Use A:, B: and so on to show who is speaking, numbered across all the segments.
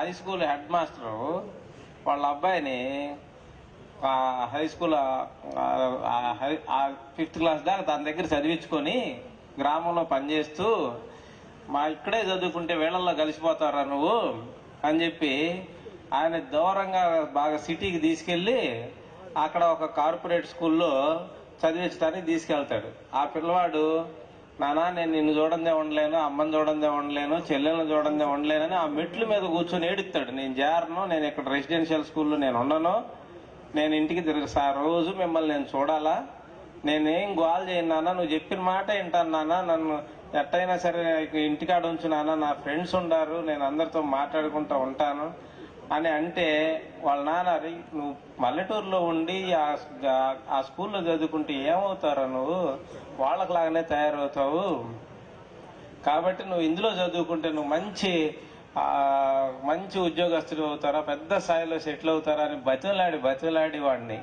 A: High school head master వాళ్ళ అబ్బాయిని ఆ హై స్కూల్ ఫిఫ్త్ క్లాస్ దాకా తన దగ్గర చదివించుకొని గ్రామంలో పనిచేస్తూ మా ఇక్కడే చదువుకుంటే వేళల్లో కలిసిపోతారా నువ్వు అని చెప్పి ఆయన దూరంగా బాగా సిటీకి తీసుకెళ్ళి అక్కడ ఒక కార్పొరేట్ స్కూల్లో చదివించడానికి తీసుకెళ్తాడు. ఆ పిల్లవాడు నానా నేను నిన్ను చూడందే ఉండలేను అమ్మని చూడందే ఉండలేను చెల్లెలను చూడందే ఉండలేనని ఆ మెట్ల మీద కూర్చొని ఏడుస్తాడు. నేను జారను నేను ఇక్కడ రెసిడెన్షియల్ స్కూల్లో నేను ఉండను. నేను ఇంటికి తిరిగి సార్ రోజు మిమ్మల్ని నేను చూడాలా? నేనేం గోల్ చేయను నాన్న నువ్వు చెప్పిన మాట వింటాను నాన్న నన్ను ఎట్టయినా సరే ఇంటికాడ ఉంచు నాన్న నా ఫ్రెండ్స్ ఉండారు నేను అందరితో మాట్లాడుకుంటూ ఉంటాను. అని అంటే వాళ్ళ నాన్న "అరే, నువ్వు పల్లెటూరులో ఉండి ఆ- ఆ- స్కూల్లో చదువుకుంటే ఏమవుతారా నువ్వు? వాళ్ళకి తయారవుతావు. కాబట్టి నువ్వు ఇందులో చదువుకుంటే నువ్వు మంచి మంచి ఉద్యోగస్తులు అవుతారా? పెద్ద స్థాయిలో సెటిల్ అవుతారా? అని బతిలాడి బతిలాడి వాడిని.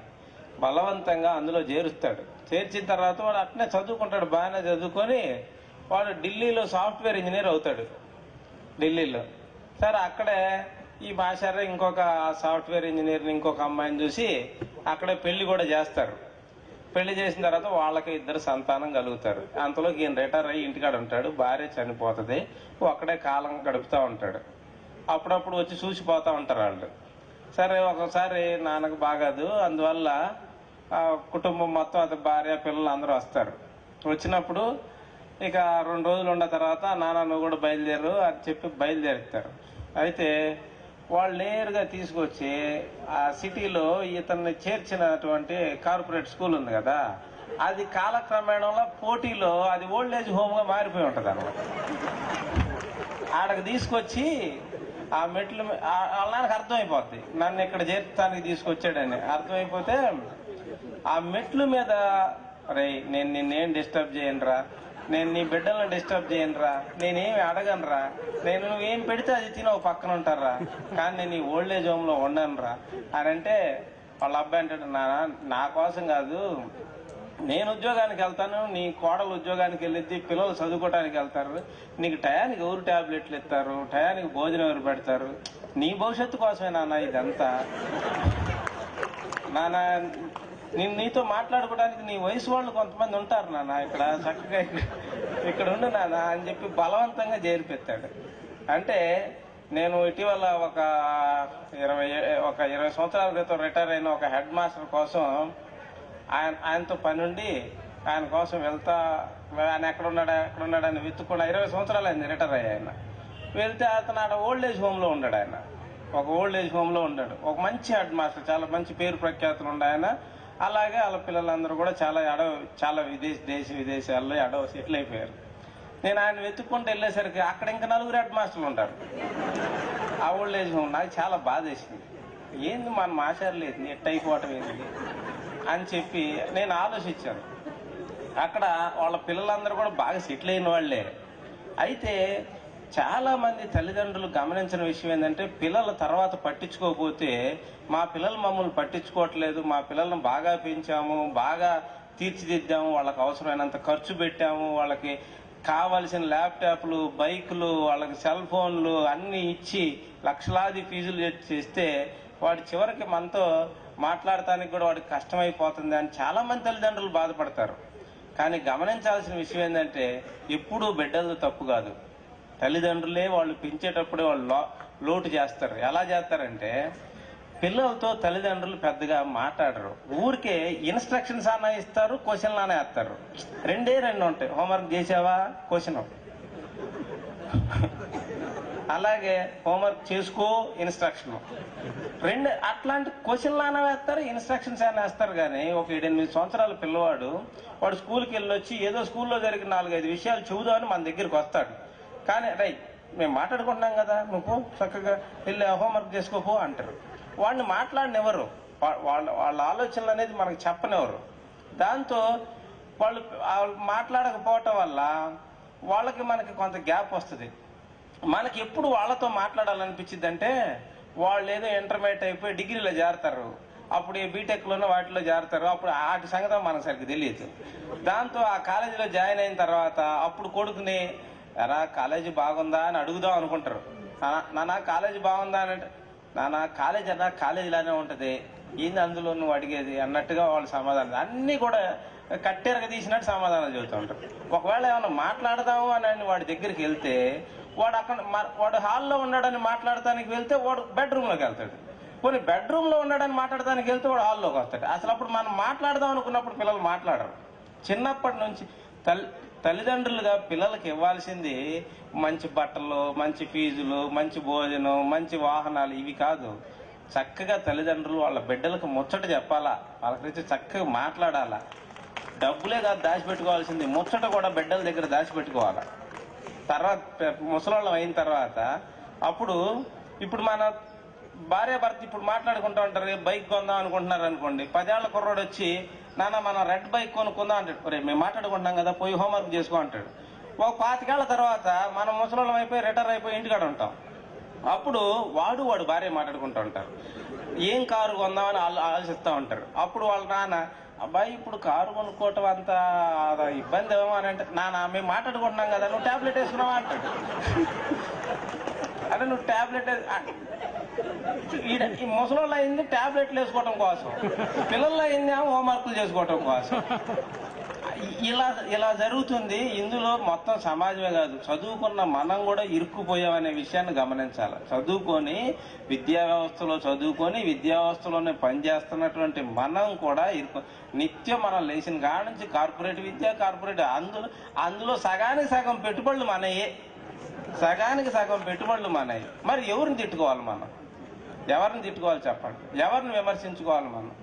A: బలవంతంగా అందులో చేరుస్తాడు. చేర్చిన తర్వాత వాడు అట్నే చదువుకుంటాడు బాగానే చదువుకొని వాడు ఢిల్లీలో సాఫ్ట్వేర్ ఇంజనీర్ అవుతాడు. ఢిల్లీలో. సరే అక్కడే ఈ మాస్టర్ ఇంకొక సాఫ్ట్వేర్ ఇంజనీర్ని ఇంకొక అమ్మాయిని చూసి అక్కడే పెళ్ళి కూడా చేస్తారు. పెళ్ళి చేసిన తర్వాత వాళ్ళకి ఇద్దరు సంతానం కలుగుతారు. అంతలోకి ఈయన రిటైర్ అయ్యి ఇంటికాడ ఉంటాడు. భార్య చనిపోతుంది. ఒక్కడే కాలం గడుపుతూ ఉంటాడు. అప్పుడప్పుడు వచ్చి చూసిపోతూ ఉంటారు వాళ్ళు. సరే ఒకసారి నాన్నకు బాగాదు. అందువల్ల కుటుంబం మొత్తం అతని భార్య పిల్లలు అందరూ వస్తారు. వచ్చినప్పుడు ఇక రెండు రోజులు ఉన్న తర్వాత నాన్న నువ్వు కూడా బయలుదేరు అని చెప్పి బయలుదేరుతారు. అయితే వాళ్ళు నేరుగా తీసుకొచ్చి ఆ సిటీలో ఇతన్ని చేర్చినటువంటి కార్పొరేట్ స్కూల్ ఉంది కదా అది కాలక్రమేణంలో పోటీలో అది ఓల్డ్ ఏజ్ హోమ్గా మారిపోయి ఉంటుంది అనమాట ఆడకు తీసుకొచ్చి ఆ మెట్లు వాళ్ళకి వాళ్ళ అర్థమైపోద్ది. నన్ను ఇక్కడ చేర్చడానికి తీసుకొచ్చాడని. అర్థమైపోతే ఆ మెట్లు మీద రే నేను నిన్నేం డిస్టర్బ్ చేయనురా? నేను నీ బిడ్డలను డిస్టర్బ్ చేయనురా. నేనేమి అడగనురా. నేను నువ్వేం పెడితే అది తిని ఒక పక్కన ఉంటారా కానీ నేను ఈ ఓల్డ్ ఏజ్ హోమ్లో ఉండనురా. అని అంటే వాళ్ళ అబ్బాయి అంటాడు నాన్న నా కోసం కాదు. నేను ఉద్యోగానికి వెళ్తాను నీ కోడలు ఉద్యోగానికి వెళ్ళిద్ది పిల్లలు చదువుకోవడానికి వెళ్తారు. నీకు టయానికి ఎవరు టాబ్లెట్లు ఇస్తారు? టయానికి భోజనం ఎవరు పెడతారు? నీ భవిష్యత్తు కోసమే నాన్న ఇదంతా. నాన్న నేను నీతో మాట్లాడుకోవడానికి నీ వయసు వాళ్ళు కొంతమంది ఉంటారు నాన్న. ఇక్కడ చక్కగా ఇక్కడ- ఉండు నాన్న అని చెప్పి బలవంతంగా చేరిపెత్తాడు అంటే నేను ఇటీవల ఒక ఇరవై ఒక ఇరవై సంవత్సరాల క్రితం రిటైర్ అయిన ఒక హెడ్ మాస్టర్ కోసం ఆయన ఆయనతో పని ఉండి ఆయన కోసం వెళ్తా ఆయన ఎక్కడున్నాడా ఎక్కడున్నాడా అని వెతుక్కున్నా ఇరవై సంవత్సరాలు అయింది రిటైర్ అయ్యాయన ఆయన. వెళ్తే అతను ఆడ ఓల్డ్ ఏజ్ హోమ్లో ఉన్నాడు ఆయన. ఒక ఓల్డ్ ఏజ్ హోమ్లో ఉన్నాడు. ఒక మంచి హెడ్ మాస్టర్ చాలా మంచి పేరు ప్రఖ్యాతులు ఉండాయన అలాగే వాళ్ళ పిల్లలందరూ కూడా చాలా ఎడవ చాలా విదేశ దేశ విదేశాల్లో ఎడవ సెటిల్ అయిపోయారు. నేను ఆయన వెతుక్కుంటూ వెళ్ళేసరికి అక్కడ ఇంకా నలుగురు హెడ్ మాస్టర్లు ఉంటారు. ఆ ఓల్డ్ ఏజ్ హోమ్ నాకు చాలా బాధ వేసింది. ఏంది మన మాస్టర్ లేదు అయిపోవటం ఏంది? అని చెప్పి నేను ఆలోచించాను. అక్కడ వాళ్ళ పిల్లలందరూ కూడా బాగా సెటిల్ అయిన వాళ్ళే. అయితే చాలా మంది తల్లిదండ్రులు గమనించిన విషయం ఏంటంటే పిల్లల తర్వాత పట్టించుకోకపోతే మా పిల్లలు మమ్మల్ని పట్టించుకోవట్లేదు మా పిల్లల్ని బాగా పెంచాము బాగా తీర్చిదిద్దాము వాళ్ళకి అవసరమైనంత ఖర్చు పెట్టాము వాళ్ళకి కావలసిన ల్యాప్టాప్లు బైకులు వాళ్ళకి సెల్ ఫోన్లు అన్ని ఇచ్చి లక్షలాది ఫీజులు చేస్తే వాడు చివరికి మనతో మాట్లాడటానికి కూడా వాడికి కష్టమైపోతుంది అని చాలా మంది తల్లిదండ్రులు బాధపడతారు. కానీ గమనించాల్సిన విషయం ఏంటంటే ఎప్పుడూ బిడ్డలు తప్పు కాదు. తల్లిదండ్రులే వాళ్ళు పెంచేటప్పుడే వాళ్ళు లోటు చేస్తారు. ఎలా చేస్తారంటే పిల్లలతో తల్లిదండ్రులు పెద్దగా మాట్లాడరు. ఊరికే ఇన్స్ట్రక్షన్స్ అన్న ఇస్తారు క్వశ్చన్లు అనే వేస్తారు. రెండే రెండు ఉంటాయి. హోంవర్క్ చేసావా? క్వశ్చన్. అలాగే హోంవర్క్ చేసుకో ఇన్స్ట్రక్షన్. రెండు అట్లాంటి క్వశ్చన్లు అన్న వేస్తారు ఇన్స్ట్రక్షన్స్ అని వేస్తారు కానీ ఒక ఏడెనిమిది సంవత్సరాల పిల్లవాడు వాడు స్కూల్కి వెళ్ళొచ్చి ఏదో స్కూల్లో జరిగిన నాలుగైదు విషయాలు చూద్దామని మన దగ్గరికి వస్తాడు. కానీ రై మేము మాట్లాడుకుంటున్నాం కదా నువ్వు చక్కగా వెళ్ళి హోంవర్క్ చేసుకోపో అంటారు. వాడిని మాట్లాడినెవరు? వాళ్ళ వాళ్ళ ఆలోచనలు అనేది మనకు చెప్పనివ్వరు. దాంతో వాళ్ళు వాళ్ళు మాట్లాడకపోవటం వల్ల వాళ్ళకి మనకి కొంత గ్యాప్ వస్తుంది. మనకి ఎప్పుడు వాళ్ళతో మాట్లాడాలనిపించింది అంటే వాళ్ళు ఏదో ఇంటర్మీడియట్ అయిపోయి డిగ్రీలో చేరతారు అప్పుడు ఈ బీటెక్లోనో వాటిలో చేరతారు అప్పుడు వాటి సంగతి మనకు సరిగ్గా తెలియదు. దాంతో ఆ కాలేజీలో జాయిన్ అయిన తర్వాత అప్పుడు కొడుకుని ఎరా కాలేజీ బాగుందా? అని అడుగుదాం అనుకుంటారు. నానా కాలేజీ బాగుందా? అని అంటే కాలేజ్ అన్నా కాలేజీలానే ఉంటుంది ఉంటది. ఏంది అందులో నువ్వు అడిగేది? అన్నట్టుగా వాళ్ళు సమాధానం అన్ని కూడా కట్టెరగ తీసినట్టు సమాధానం చెబుతూ ఉంటారు. ఒకవేళ ఏమైనా మాట్లాడదాము అని వాడి దగ్గరికి వెళ్తే వాడు అక్కడ వాడు హాల్లో ఉన్నాడని మాట్లాడటానికి వెళ్తే వాడు బెడ్రూమ్లోకి వెళ్తాడు. కొన్ని బెడ్రూమ్లో ఉన్నాడని మాట్లాడటానికి వెళ్తే వాడు హాల్లోకి వస్తాడు. అసలు అప్పుడు మనం మాట్లాడదాం అనుకున్నప్పుడు పిల్లలు మాట్లాడరు. చిన్నప్పటి నుంచి తల్లి తల్లిదండ్రులుగా పిల్లలకి ఇవ్వాల్సింది మంచి బట్టలు మంచి ఫీజులు మంచి భోజనం మంచి వాహనాలు ఇవి కాదు. చక్కగా తల్లిదండ్రులు వాళ్ళ బిడ్డలకు ముచ్చట చెప్పాలా వాళ్ళ గురించి చక్కగా మాట్లాడాలా. డబ్బులే కాదు దాచిపెట్టుకోవాల్సింది ముచ్చట కూడా బిడ్డల దగ్గర దాచిపెట్టుకోవాలి. తర్వాత ముసలాళ్ళం అయిన తర్వాత అప్పుడు ఇప్పుడు మన భార్య భర్త ఇప్పుడు మాట్లాడుకుంటూ ఉంటారు బైక్ కొందాం అనుకుంటున్నారు అనుకోండి పదేళ్ళ కుర్రోడు వచ్చి నాన్న మన రెడ్ బైక్ కొనుక్కుందాం అంటాడు. రే మేము మాట్లాడుకుంటున్నాం కదా పోయి హోంవర్క్ చేసుకో అంటాడు. ఒక పాతికేళ్ళ తర్వాత మనం ముసలోళ్ళం అయిపోయి రిటైర్ అయిపోయి ఇంటికాడ ఉంటాం. అప్పుడు వాడు వాడు భార్య మాట్లాడుకుంటూ ఉంటారు. ఏం కారు కొందామని ఆలోచిస్తూ ఉంటారు. అప్పుడు వాళ్ళ నాన్న అబ్బాయి ఇప్పుడు కారు కొనుక్కోవటం అంత ఇబ్బంది ఏమో అని అంటే నాన్న మేము మాట్లాడుకుంటున్నాం కదా నువ్వు ట్యాబ్లెట్ వేసుకున్నావా? అంటాడు. అంటే నువ్వు టాబ్లెట్ ఈ ముసలోళ్ళు అయింది టాబ్లెట్లు వేసుకోవటం కోసం. పిల్లలు అయింది హోంవర్క్లు చేసుకోవటం కోసం. ఇలా ఇలా జరుగుతుంది. ఇందులో మొత్తం సమాజమే కాదు. చదువుకున్న మనం కూడా ఇరుక్కుపోయామనే విషయాన్ని గమనించాలి. చదువుకొని విద్యా వ్యవస్థలో చదువుకొని విద్యా వ్యవస్థలోనే పనిచేస్తున్నటువంటి మనం కూడా ఇరుకు నిత్యం మనం లేచిన కాడ నుంచి కార్పొరేట్ విద్య కార్పొరేట్ అందులో అందులో సగానికి సగం పెట్టుబడులు మనయే. సగానికి సగం పెట్టుబడులు మనయే. మరి ఎవరిని తిట్టుకోవాలి మనం? ఎవరిని తిట్టుకోవాలి చెప్పండి? ఎవరిని విమర్శించుకోవాలి మనం?